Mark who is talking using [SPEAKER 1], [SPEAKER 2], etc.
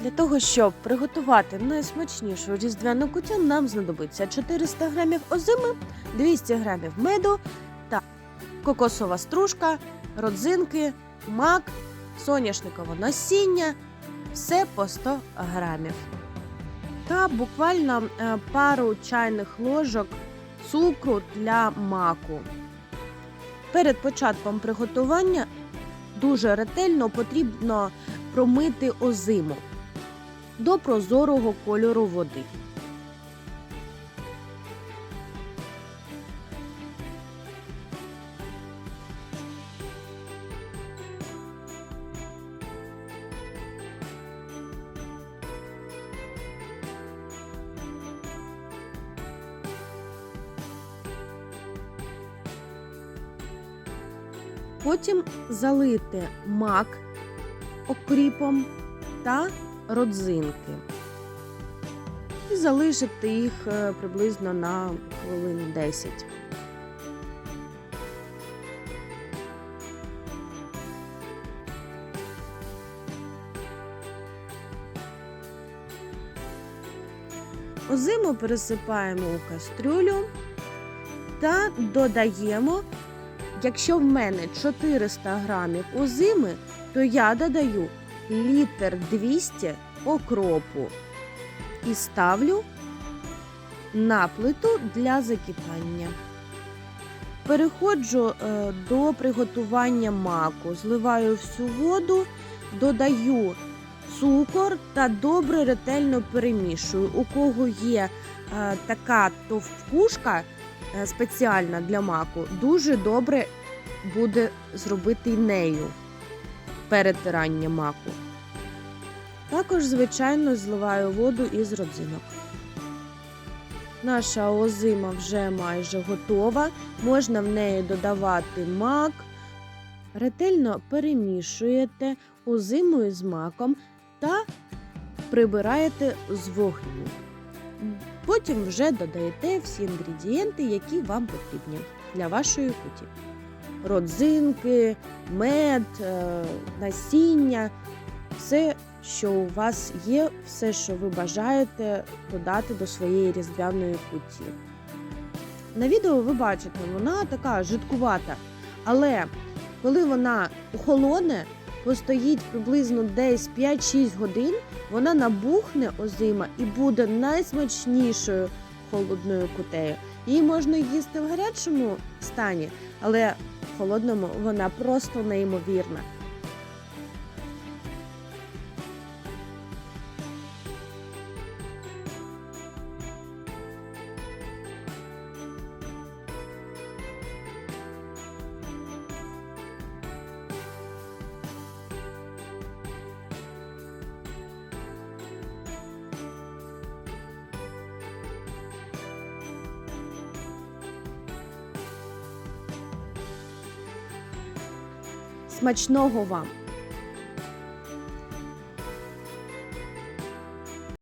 [SPEAKER 1] Для того, щоб приготувати найсмачнішу різдвяну кутю, нам знадобиться 400 грамів озими, 200 грамів меду та кокосова стружка, родзинки, мак, соняшникове насіння, все по 100 грамів. Та буквально е, пару чайних ложок цукру для маку. Перед початком приготування дуже ретельно потрібно промити озиму до прозорого кольору води. Потім залити мак окріпом та родзинки. І залишити їх е, приблизно на хвилин 10. Озиму пересипаємо у кастрюлю та додаємо, якщо в мене 400 грамів озими, то я додаю літр 200 окропу і ставлю на плиту для закипання. Переходжу е, до приготування маку, зливаю всю воду, додаю цукор та добре ретельно перемішую. У кого є е, така товкушка е, спеціальна для маку, дуже добре буде зробити нею перетирання маку. Також, звичайно, зливаю воду із родзинок. Наша озима вже майже готова. Можна в неї додавати мак. Ретельно перемішуєте озимою з маком та прибираєте з вогню. Потім вже додаєте всі інгредієнти, які вам потрібні для вашої куті родзинки, мед, е, насіння, все, що у вас є, все, що ви бажаєте додати до своєї різдвяної куті. На відео ви бачите, вона така жидкувата, але коли вона охолоне, постоїть приблизно десь 5-6 годин, вона набухне озима і буде найсмачнішою холодною кутею. Її можна їсти в гарячому стані, але холодному вона просто неймовірна. Смачного вам!